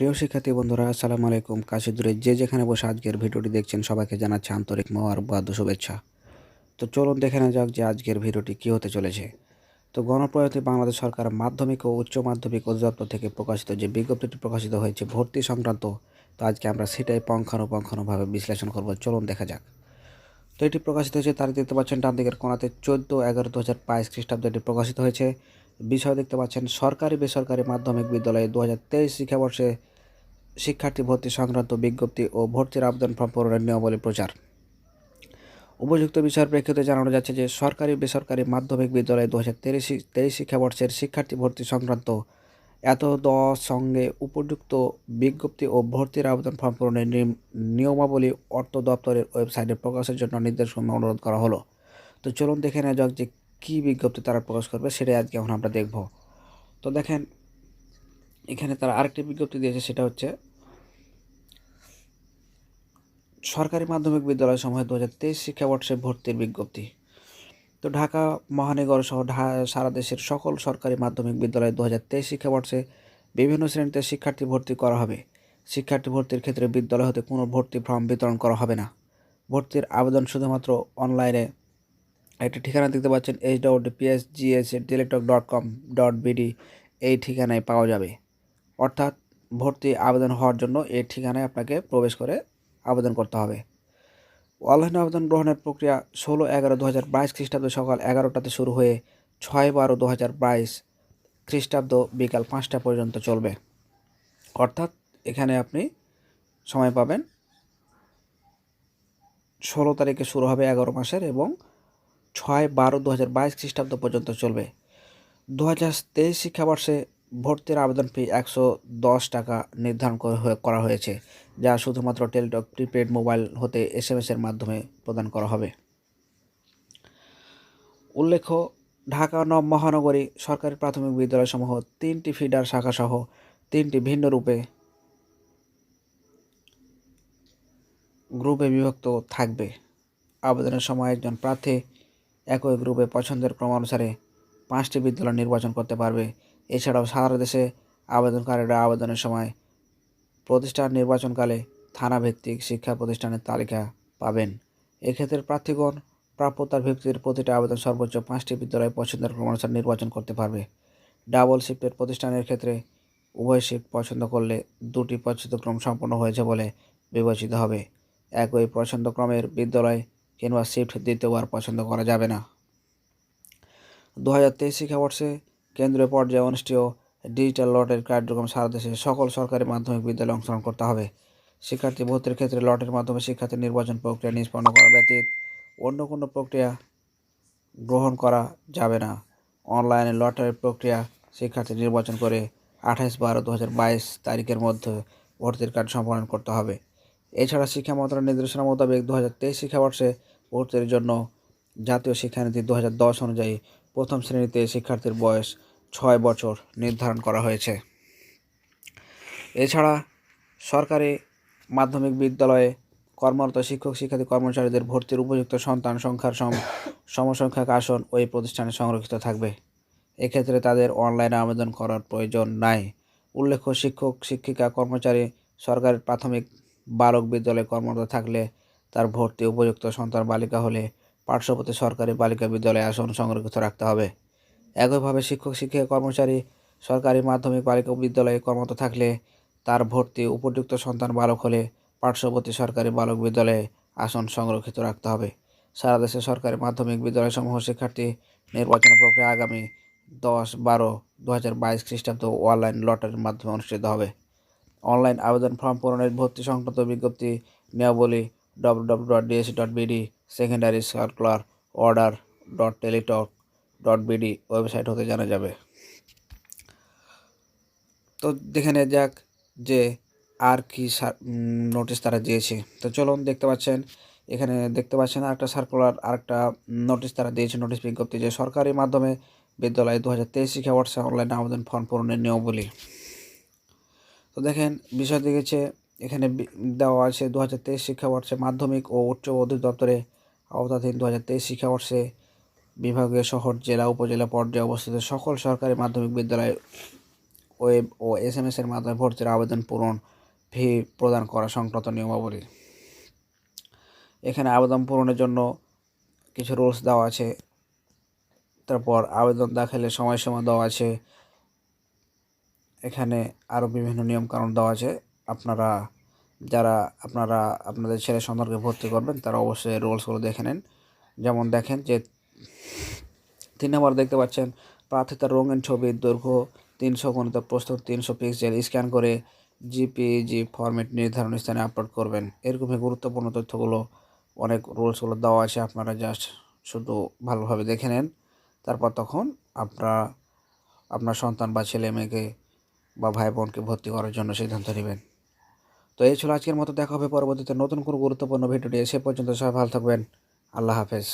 প্রিয় শিক্ষার্থী বন্ধুরা, আসসালামু আলাইকুম। কাশি দূরে যে যেখানে বসে আজকের ভিডিওটি দেখছেন, সবাইকে জানাচ্ছে আন্তরিক মোয়ারবাদ শুভেচ্ছা। তো চলুন দেখে নেওয়া যাক যে আজকের ভিডিওটি কী হতে চলেছে। তো গণপ্রজাতন্ত্রী বাংলাদেশ সরকার মাধ্যমিক ও উচ্চ মাধ্যমিক অধিদপ্তর থেকে প্রকাশিত যে বিজ্ঞপ্তিটি প্রকাশিত হয়েছে ভর্তি সংক্রান্ত, তো আজকে আমরা সেটাই পঙ্খানুপঙ্খানুভাবে বিশ্লেষণ করব। চলুন দেখা যাক। তো এটি প্রকাশিত হয়েছে, তারিখ দেখতে পাচ্ছেন ডান দিকের কোনাতে চোদ্দ এগারো দু হাজার বাইশ খ্রিস্টাব্দে এটি প্রকাশিত হয়েছে। বিষয় দেখতে পাচ্ছেন, সরকারি বেসরকারি মাধ্যমিক বিদ্যালয়ে দু হাজার তেইশ শিক্ষাবর্ষে শিক্ষার্থী ভর্তি সংক্রান্ত বিজ্ঞপ্তি ও ভর্তির আবেদন ফর্ম পূরণের নিয়মাবলী প্রচার। উপযুক্ত বিষয়ের প্রেক্ষিতে জানানো যাচ্ছে যে, সরকারি বেসরকারি মাধ্যমিক বিদ্যালয়ে দু হাজার তেইশ তেইশ শিক্ষাবর্ষের শিক্ষার্থী ভর্তি সংক্রান্ত এত দ সঙ্গে উপযুক্ত বিজ্ঞপ্তি ও ভর্তির আবেদন ফর্ম পূরণের নিয়মাবলী অর্থ দপ্তরের ওয়েবসাইটে প্রকাশের জন্য নির্দেশনা অনুরোধ করা হলো। তো চলুন দেখে নেওয়া যাক যে কী বিজ্ঞপ্তি তারা প্রকাশ করবে সেটাই আজকে এখন আমরা দেখব। তো দেখেন, এখানে তারা আরেকটি বিজ্ঞপ্তি দিয়েছে, সেটা হচ্ছে সরকারি মাধ্যমিক বিদ্যালয় সমূহে দু হাজার তেইশ শিক্ষাবর্ষে ভর্তির বিজ্ঞপ্তি। তো ঢাকা, মহানগর সহ সারা দেশের সকল সরকারি মাধ্যমিক বিদ্যালয়ে দু হাজার তেইশ শিক্ষাবর্ষে বিভিন্ন শ্রেণীতে শিক্ষার্থী ভর্তি করা হবে। শিক্ষার্থী ভর্তির ক্ষেত্রে বিদ্যালয় হতে কোনো ভর্তি ফর্ম বিতরণ করা হবে না। ভর্তির আবেদন শুধুমাত্র অনলাইনে একটা ঠিকানা দেখতে পাচ্ছেন H dot PS GS Teletalk dot com dot BD এই ঠিকানায় পাওয়া যাবে। অর্থাৎ ভর্তি আবেদন হওয়ার জন্য এই ঠিকানায় আপনাকে প্রবেশ করে আবেদন করতে হবে। অনলাইনে আবেদন গ্রহণের প্রক্রিয়া ষোলো এগারো দু হাজার বাইশ খ্রিস্টাব্দ সকাল এগারোটাতে শুরু হয়ে ছয় বারো দু হাজার বাইশ খ্রিস্টাব্দ বিকাল পাঁচটা পর্যন্ত চলবে। অর্থাৎ এখানে আপনি সময় পাবেন ষোলো তারিখে শুরু হবে এগারো মাসের এবং ছয় বারো দু হাজার বাইশ খ্রিস্টাব্দ পর্যন্ত চলবে। দু হাজার তেইশ শিক্ষাবর্ষে ভর্তির আবেদন ফি একশো দশ টাকা নির্ধারণ করে- হয়ে- হয়েছে, যা শুধুমাত্র টেলিটক, প্রিপেড মোবাইল হতে এস এম এর মাধ্যমে প্রদান করা হবে। উল্লেখ্য, ঢাকা নব মহানগরী সরকারি প্রাথমিক বিদ্যালয়সমূহ তিনটি ফিডার শাখাসহ তিনটি ভিন্ন রূপে গ্রুপে বিভক্ত থাকবে। আবেদনের সময় একজন প্রার্থী একই গ্রুপে পছন্দের ক্রমানুসারে পাঁচটি বিদ্যালয় নির্বাচন করতে পারবে। এছাড়াও সারা দেশে আবেদনকারীরা আবেদনের সময় প্রতিষ্ঠান নির্বাচনকালে থানাভিত্তিক শিক্ষা প্রতিষ্ঠানের তালিকা পাবেন। এক্ষেত্রে প্রার্থীগণ প্রাপ্যতার ভিত্তিতে প্রতিটি আবেদন সর্বোচ্চ পাঁচটি বিদ্যালয় পছন্দের ক্রমানুসারে নির্বাচন করতে পারবে। ডাবল শিফটের প্রতিষ্ঠানের ক্ষেত্রে উভয় শিফট পছন্দ করলে দুটি পছন্দক্রম সম্পন্ন হয়েছে বলে বিবেচিত হবে। একই পছন্দক্রমের বিদ্যালয় কিংবা শিফট দ্বিতীয়বার পছন্দ করা যাবে না। দু হাজার তেইশ শিক্ষাবর্ষে কেন্দ্রীয় পর্যায়ে অনুষ্ঠেয় ডিজিটাল লটের কার্যক্রম সারা দেশে সকল সরকারি মাধ্যমিক বিদ্যালয়ে অংশগ্রহণ করতে হবে। শিক্ষার্থী ভর্তির ক্ষেত্রে লটের মাধ্যমে শিক্ষার্থী নির্বাচন প্রক্রিয়া নিষ্পন্ন করা ব্যতীত অন্য কোনো প্রক্রিয়া গ্রহণ করা যাবে না। অনলাইনে লটারির প্রক্রিয়া শিক্ষার্থী নির্বাচন করে আঠাশ বারো দু হাজার বাইশ তারিখের মধ্যে ভর্তির কার্য সম্পাদন করতে হবে। এছাড়া শিক্ষা মন্ত্রণালয়ের নির্দেশনা মোতাবেক দু হাজার তেইশ শিক্ষাবর্ষে ভর্তির জন্য জাতীয় শিক্ষানীতি দু হাজার দশ অনুযায়ী প্রথম শ্রেণীতে শিক্ষার্থীর বয়স ছয় বছর নির্ধারণ করা হয়েছে। এছাড়া সরকারি মাধ্যমিক বিদ্যালয়ে কর্মরত শিক্ষক, শিক্ষার্থী, কর্মচারীদের ভর্তির উপযুক্ত সন্তান সংখ্যার সমসংখ্যক আসন ওই প্রতিষ্ঠানে সংরক্ষিত থাকবে। এক্ষেত্রে তাদের অনলাইনে আবেদন করার প্রয়োজন নাই। উল্লেখ্য, শিক্ষক, শিক্ষিকা, কর্মচারী, সরকারের প্রাথমিক বালক বিদ্যালয়ে কর্মরত থাকলে তার ভর্তি উপযুক্ত সন্তান বালিকা হলে পার্শ্ববর্তী সরকারি বালিকা বিদ্যালয়ে আসন সংরক্ষিত রাখতে হবে। একইভাবে শিক্ষক, শিক্ষিকা, কর্মচারী, সরকারি মাধ্যমিক বালিকা বিদ্যালয়ে কর্মরত থাকলে তার ভর্তি উপযুক্ত সন্তান বালক হলে পার্শ্ববর্তী সরকারি বালক বিদ্যালয়ে আসন সংরক্ষিত রাখতে হবে। সারা দেশে সরকারি মাধ্যমিক বিদ্যালয়সমূহ শিক্ষার্থী নির্বাচন প্রক্রিয়া আগামী দশ বারো দু হাজার বাইশ খ্রিস্টাব্দ অনলাইন লটারির মাধ্যমে অনুষ্ঠিত হবে। অনলাইন আবেদন ফর্ম পূরণের ভর্তি সংক্রান্ত বিজ্ঞপ্তি নিয়মাবলী W W dot DSC dot BD secondary circular order dot Teletalk dot BD website হতে জানা যাবে। তো দেখে নেওয়া যাক যে আর কি নোটিশ তারা দিয়েছে। তো চলুন দেখতে পাচ্ছেন, এখানে দেখতে পাচ্ছেন আরেকটা সার্কুলার আরেকটা নোটিশ তারা দিয়েছে নোটিশ বিজ্ঞপ্তি যে সরকারি মাধ্যমে বিদ্যালয়ে দু হাজার তেইশ শিক্ষাবর্ষে অনলাইন আবেদন ফর্ম পূরণের নিয়মাবলী। তো দেখেন বিষয় দেখেছে এখানে দেওয়া আছে দু হাজার তেইশ শিক্ষাবর্ষে মাধ্যমিক ও উচ্চ অধিদপ্তরে আওতাধীন দু হাজার তেইশ শিক্ষাবর্ষে বিভাগীয় শহর, জেলা, উপজেলা পর্যায়ে অবস্থিত সকল সরকারি মাধ্যমিক বিদ্যালয়ে ওয়েব ও এস এম এর মাধ্যমে ভর্তির আবেদন পূরণ ফি প্রদান করা সংক্রান্ত নিয়মাবলী। এখানে আবেদন পূরণের জন্য কিছু রুলস দেওয়া আছে। তারপর আবেদন দাখিলের সময়সীমা দেওয়া আছে। এখানে আরও বিভিন্ন নিয়মকানুন দেওয়া আছে। আপনারা যারা, আপনারা আপনাদের ছেলে সন্তানকে ভর্তি করবেন, তারা অবশ্যই রুলসগুলো দেখে নেন। যেমন দেখেন যে তিন নম্বর দেখতে পাচ্ছেন প্রার্থিতার রঙিন ছবির দৈর্ঘ্য তিনশো, গণিত প্রস্তুত তিনশো পিক্সেল স্ক্যান করে জিপিজি ফরম্যাট নির্ধারণ স্থানে আপলোড করবেন। এরকমই গুরুত্বপূর্ণ তথ্যগুলো, অনেক রুলসগুলো দেওয়া আছে, আপনারা জাস্ট শুধু ভালোভাবে দেখে নেন। তারপর তখন আপনারা, আপনার সন্তান বা ছেলে মেয়েকে বা ভাই বোনকে ভর্তি করার জন্য সিদ্ধান্ত নেবেন। তো এই ছিল আজকের মতো। দেখা হবে পরবর্তীতে নতুন কোনো গুরুত্বপূর্ণ ভিডিওটি এসে পর্যন্ত সবাই ভালো থাকবেন। আল্লাহ হাফেজ।